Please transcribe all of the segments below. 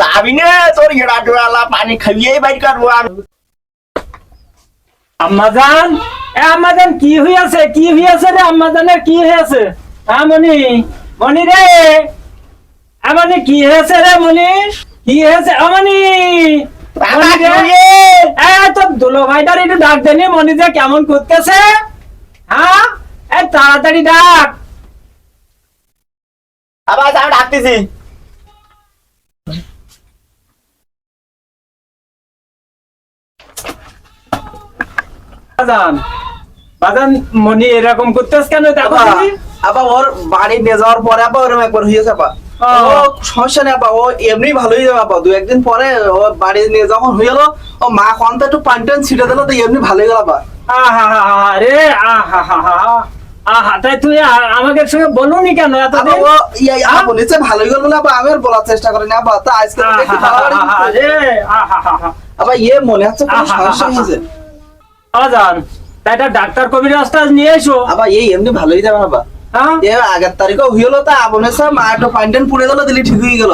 যাবি না তোর গেড়া টোড়ালা পানি খাইয়ে বাইর কাটবো আম্মাজান? এ আম্মাজান কি হইয়াছে কি হইয়াছে রে আম্মাজানের কি হয়েছে হ্যাঁ মনি রে আমানে কি হয়েছে রে কি হয়েছে আমানি বাবা, রে? কি? এ তো দুলো ভাইটার একটু ডাক দেনি মনি যে কেমন করতেছে হ্যাঁ এ তাড়াতাড়ি ডাক। আবার ডাকতেছি বাজান। বাজান মনি এরকম করতেছ কেন দেখো আবা ওর বাড়ি নিয়ে যাওয়ার পরে আবার ওরকম একবার হয়েছে ও। সমস্যা নেই আপা ও এমনি ভালোই যাবে আপা দু একদিন পরে ও বাড়ি নিয়ে যখন হয়ে গেলো ও মা কন্ত একটু পানি টান ছিটে দিলো তো এমনি ভালোই গেল আপা আহা হা হা আহা হা হা আহা। তাই তুই আ- আমাদের সঙ্গে বলুনি কেন এতদিন? ও ইয়া আপা ভালোই গেল বলে আপা আমি আর বলার চেষ্টা করিনি আপা তা আজকে তো দেখি বাড়াবাড়ি আহা আহা হা হা আপা ইয়ে মনে হচ্ছে কোনো সমস্যা হয়েছে। তাই এটা ডাক্তার কবিরাজটা নিয়ে এসো। আপা এই এমনি ভালোই যাবে হ্যাঁ? আগের তারিখও গেলো তা সব মা একটু পানি টান পুড়ে গেলো দিলি ঠিক হয়ে গেল।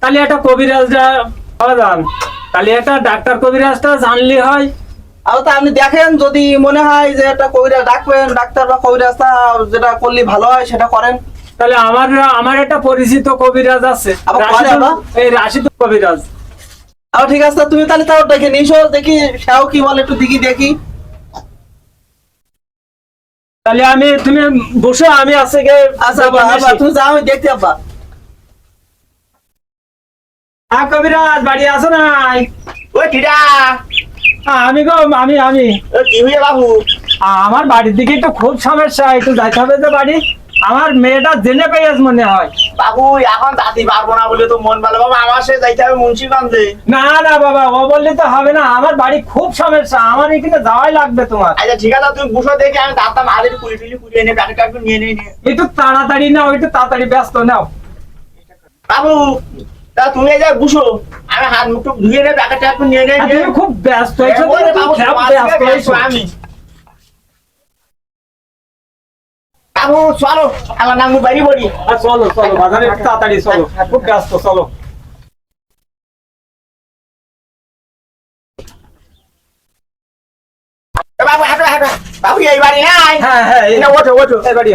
তাহলে একটা কবিরাজটা আজান তাহলে একটা ডাক্তার কবিরাজটা জানলে হয়। আর তা আপনি দেখেন যদি মনে হয় যে একটা কবিরাজ ডাকবেন ডাক্তার বা কবিরাজটা যেটা করলে ভালো হয় সেটা করেন। তাহলে আমার আমার একটা পরিচিত কবিরাজ আছে আবার আবার? এই রাশিদ কবিরাজ। আর ঠিক আছে তুমি তাহলে তাও দেখে নিছো দেখি সেও কি বলে একটু দেখি দেখি। তাহলে আমি তুমি বসো আমি আছে গে আচ্ছা আব্বা, তুমি যাও আমি দেখতে আব্বা। হ্যাঁ কবিরাজ বাড়ি আসো নাই ওই হ্যাঁ, আমি গো আমি আমি। কি বাবু? আমার বাড়ির দিকে একটু খুব সমস্যা একটু যাইতে হবে তো বাড়ি। আমার মেয়েটা জেনে পেয়েছ মনে হয়। বাবু এখন দাদি পারব না বলে তো মন ভালো। বাবা আমার সাথে যাইতে হবে মুন্সিগঞ্জে না না বাবা ও বললে তো হবে না। আমার বাড়ি খুব সমস্যা। আমার এখানে যাওয়াই লাগবে তোমার। আচ্ছা ঠিক আছে তুমি বুঝো দেখি আমি দাঁতটা মাদের কুলি টুলি কুলিয়ে নিয়ে ব্যাটার কার্ড নিয়ে নিয়ে নিয়ে। একটু তাড়াতাড়ি নাও একটু তাড়াতাড়ি ব্যস্ত নাও। বাবু তা তুমি এই যে বুঝো আমি হাত মুখ ধুয়ে নিয়ে কার্ড নিয়ে নিয়ে খুব ব্যস্ত হয়েছো ব্যস্ত হয়েছো। আমি। বাবু চলো। আমার নাম বাড়ি বড়ি আর চলো চলো বাজারে তাড়াতাড়ি চলো। খুব ব্যস্ত চলো। বাবু হাঁটো হাঁটো। বাবু এই বাড়ি নাই। হ্যাঁ হ্যাঁ না, ওঠো ওঠো। এই বাড়ি।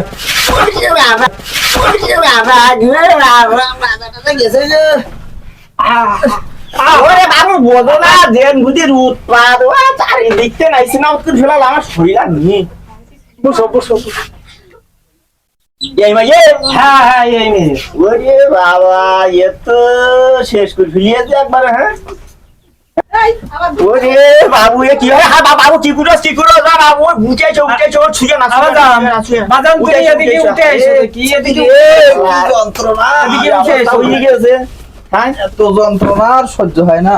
ওরে বাবু বোঝো না জেন বুঝির উৎপাদ চারিদিকতে নাইছি না ফেলাল আমার শরীর আর নেই। বসো বসো বসো। এই হ্যাঁ হ্যাঁ এই নিয়ে ওরে বাবা এ তো শেষ করে ফেলিয়েছে একবার হ্যাঁ? ওরে বাবু এ কি হয় হ্যাঁ বাবু কি করো কি করো না বাবু ওই বুঝেছ বুঝেছ ছুঁয়ে না ছুঁয়ে না, বাজান ছুঁয়ে না, ছুঁয়ে না। বাজান তুমি উঠেছো, এদিকে উঠেছো। উঠে এসো এ, এদিকে যন্ত্রণা। এদিকে উঠে অবস্থা এসো। গেছে হ্যাঁ? এত যন্ত্রণা আর সহ্য হয় না।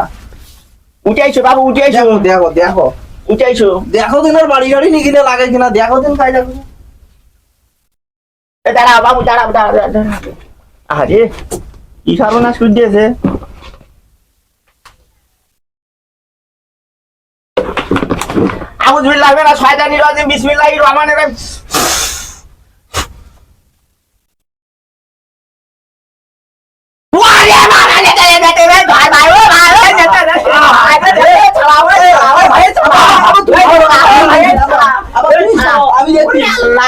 উঠে আইছো বাবু উঠে দেখো দেখো দেখো। উঠে আইছো দেখো দিন ওর বাড়ি গাড়ি নিয়ে গেলে লাগে কিনা দেখো দিন খাই এ দাঁড়া বাবু দাঁড়া দাঁড়া দাঁড়া, আরে কি সর্বনাশ করে দিয়েছে আবুজ বিল্লাহ না শয়তানি রাজিম বিসমিল্লাহির রহমানির রহিম ওরে মারা লে দে দে দে ভাই ভাই ও ভাই ও নে দে দে ভাই দে দে চালাও রে ভাই ভাই চালাও আমি দেখছি আল্লাহ ওরে মনে কবিরা ওরে বাবা ভাই উড়ে গেছিস ছেড়ে দে ভাই আপা উরে আল্লাহ কি দুরকম পরে আব্বা কি অবস্থা রে হ্যাঁ এ সেই আমার লাইট কই এই যে এই যে লাঠি এই যে এই যে লাঠি ওরে আল্লাহ এ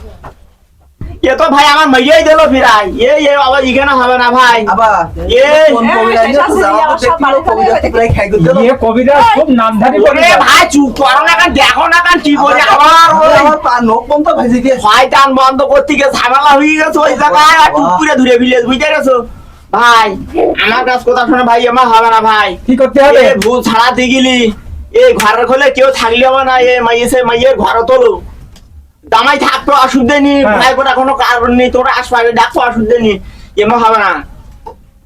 এ তো ভাই আমার মাইয়াই দিল ফিরাই। এই এই আবার এখানে হবে না ভাই। আবা এ কবিরা খুব নামধারী ওরে কবিরা ভাই চুপ করো না কান দেখো না কান কি করে আবার ওই আমার পা নখ বন্ধ ভেজে দিয়ে শয়তান বন্ধ করতে গিয়ে ঝামেলা হয়ে গেছে ওই জায়গায় আর টুক করে ধরে ফেলে বুঝতে গেছো ভাই আমার কাছে কথা শুনে ভাই আমার হবে না ভাই। কি করতে হবে? এ ভুল ছাড়াতে গেলি এই ঘরের খোলে কেউ থাকলে হবে না এ মাইয়েছে মাইয়ের ঘর তোলো। দামাই থাকতো অসুবিধে নেই হ্যাঁ। ভাই কটা কোনো কারণ নেই তোরা আসবে ডাকো অসুবিধে নেই এমন হবে না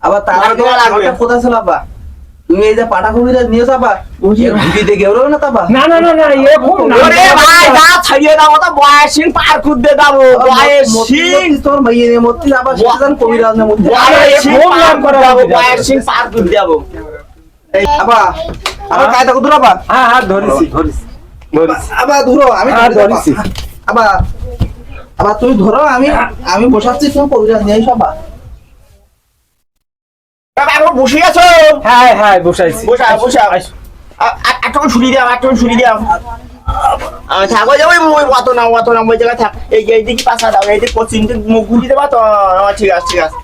আবার তার আগে তোমার লাগবে। কোথায় ছিল আব্বা? তুমি এই যে পাটা কবিরা নিয়ে যাবা ঘুরিতে গেলেও না তাবা না না না না এ খুব নাম ওরে ভাই যা ছাড়িয়ে দাও তো বয়সিং পার করতে দাও বয়সিং তোর মাইয়ে মূর্তি যাবা সেজন কবিরাজ না মূর্তি বয়সিং খুব পার নাম করে দাও হবে। বয়সিং পার করতে যাব। আবা আবার কায়দা কত হ্যাঁ হ্যাঁ ধরেছি। ধরেছি। ধরেছি ধরো আমি হ্যাঁ, ধরে ধরেছি। যাব। আবা আবা তুমি ধরো আমি আমি বসাচ্ছি তুমি কবিরাজ নিয়ে এসো আবা। বাবা এখন বসে আছো? হ্যাঁ হ্যাঁ বসাইছি। বসা বসা থাকো ওই অত না অত না ওই জায়গায় থাক। এই পাশা দাও পশ্চিম মুখ ঘুরিয়ে দেবা তো। ঠিক আছে ঠিক আছে।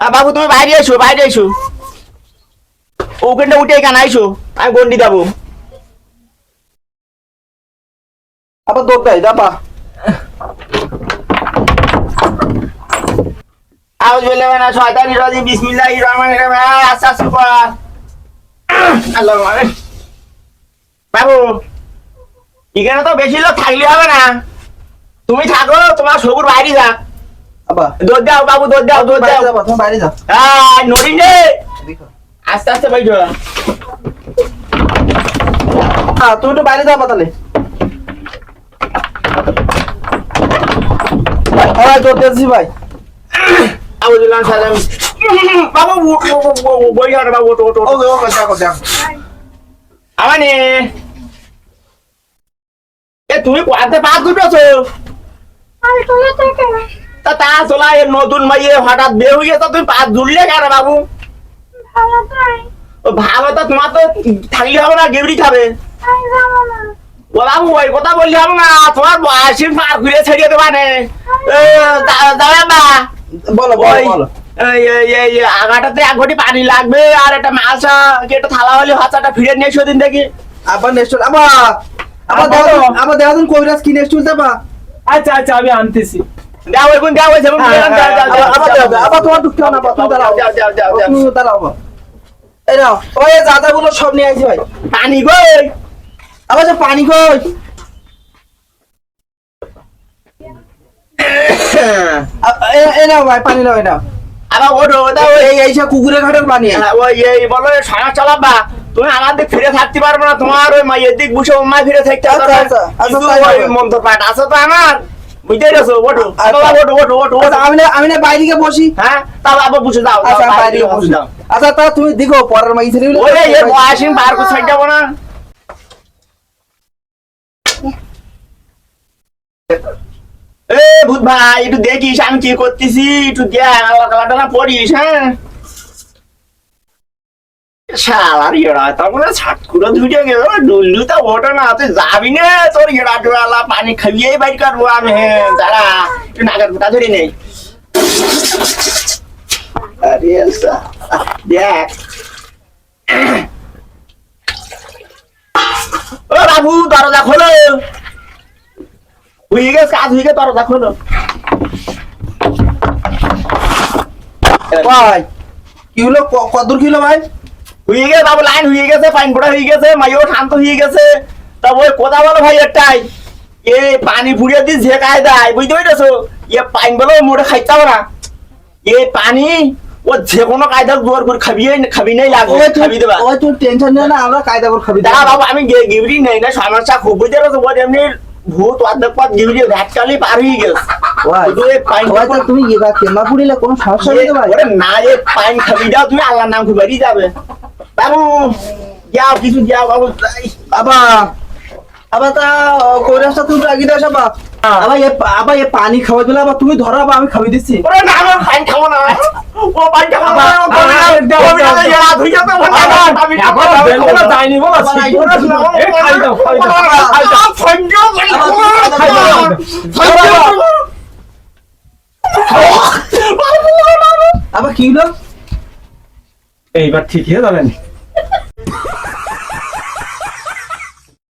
আর বাবু তুমি বাইরে এসো বাইরে এসো। ওখানটা উঠে এখানে আইসো আমি গন্ডি দেবো। আবার দৌড় দেয় যাবা আউজ বলে না শয়তানি রাজি বিসমিল্লাহির রহমানির রহিম আস্তে আস্তে কর আল্লাহ বাবু এখানে তো বেশি লোক থাকলে হবে না তুমি থাকো তোমার সবুর বাইরে আবা দৌড় দাও বাবু দৌড় দাও দৌড় দাও তুমি বাইরে যাও আয় নড়ি নে আস্তে আস্তে বাইর হ্যাঁ তুমি একটু বাইরে যাবা তাহলে দৌড় দিয়েছি ভাই? সালাম বাবু বই যাও বাবু ওটো ওটো ওকে ওকে দেখো দেখো। আমানে এ তুমি কোয়াতে পাঁচ দুটোছো? তা। তা চলা এ নতুন মাইয়ে হঠাৎ বিয়ে হয়ে গেছে তুমি পাঁচ জুড়লে কেন বাবু? ও ভালো তো তোমার তো থাকলে হবে না গেবড়ি খাবে। ও বাবু ওই কথা বললে হবে না তোমার বয়সের পার ঘুরে ছেড়িয়ে দেবা নে। দাঁড়া বা বলো আগাটাতে এক ঘটি পানি লাগবে আর একটা কি একটা থালা হলে হাতাটা ফিরে নিয়ে এসো দিন দেখি। আবার নেক্সট আবার আবার আবার দেখো আবার দেখো তুমি কবিরাজ কি নেক্সট চলতে আচ্ছা আচ্ছা আমি আনতেছি। দাও এখন দাও যেমন হ্যাঁ, দাও, আবার আবার তোমার না তুমি দাঁড়াও। দাঁড়াও এই নাও ওই দাদাগুলো সব নিয়ে আসি ভাই। পানি কই আবার পানি কই এ- নাও ভাই পানি নাও এই নাও। আবার ওঠো দাও ওই এই এই সব কুকুরের ঘাটের পানি ওই এই বলো সারা চালাবা। তুমি আমার দিক ফিরে থাকতে পারবে না তোমার ওই মায়ের দিক বসে মায় ফিরে থাকতে আচ্ছা, আচ্ছা, আচ্ছা, হবে। মন্ত্র পাঠ আছে তো আমার। বুঝতে পেরেছ? ওঠো আচ্ছা। ওঠো ওঠো ওঠো আচ্ছা, ওঠো। আমি না আমি না বাইরে গিয়ে বসি। হ্যাঁ তাহলে আবার বসে যাও আচ্ছা বাইরে বসে। যাও। আচ্ছা তা তুমি দেখো পরের মাই ছেলে ওই যে বয়সিন বার করে সাইড যাব না এ ভূত ভাই, একটু দেখিস আমি কি করতেছি, একটু দেখ আল্লাহ পড়িস হ্যাঁ? শালার এরা তখন ছাট ধুটে গেল ডুল্লু তো ওটা না, তুই যাবি না, তোর এরা ডোলা পানি খাইয়ে বাইর করব আমি হ্যাঁ যারা নেই। ও বাবু দরজা খোলো। হয়ে গেছে কাজ হয়ে গেছে দরজা খোলো। ভাই কি হলো? ক- কি হলো ভাই? হয়ে গেছে বাবু লাইন হয়ে গেছে পানি পড়া হয়ে গেছে মাইও শান্ত হয়ে গেছে। তা কথা বলো ভাই একটাই এ পানি ফুড়িয়ে দিস যে কায়দায় বুঝতে পেরেছ? এ পানি বলো মোটে খাইতে হবে না। এ পানি ও যে কোনো কায়দা জোর করে খাবি খাবি নাই লাগবে খাবি দেবা। তুই ওই তুই টেনশন নিও না আমরা কায়দা করে খাবি। দাঁড়া বাবু আমি গে- গিবড়ি নেই না সমস্যা খুব বুঝতে পারছ এমনি ভূত অর্ধেক পথ গিবড়ি ভ্যাটকালি পার হয়ে গেছে। তুমি কেমা পুড়িলে কোনো সমস্যা নেই তো না এ পানি খাবি যাও তুমি আল্লাহর নাম খুব যাবে। বাবু যাও কিছু যাও বাবু যাই। আবার আবার তা কৈরাসটা তুমি রাগি দাও সবা হ্যাঁ। আবার এ আবার এ পানি খাওয়া দিলে আবার তুমি ধরো আবার আমি খাবি দিচ্ছি ওরে না আমি পানি খাব না ও পানি খাব না আবার- ও না, দাও, না। ধুই আমি খাব না, না। বলো, খাই দাও, খাই দাও, খাই দাও। খাই দাও, কি হলো এইবার ঠিক হয়ে যাবেন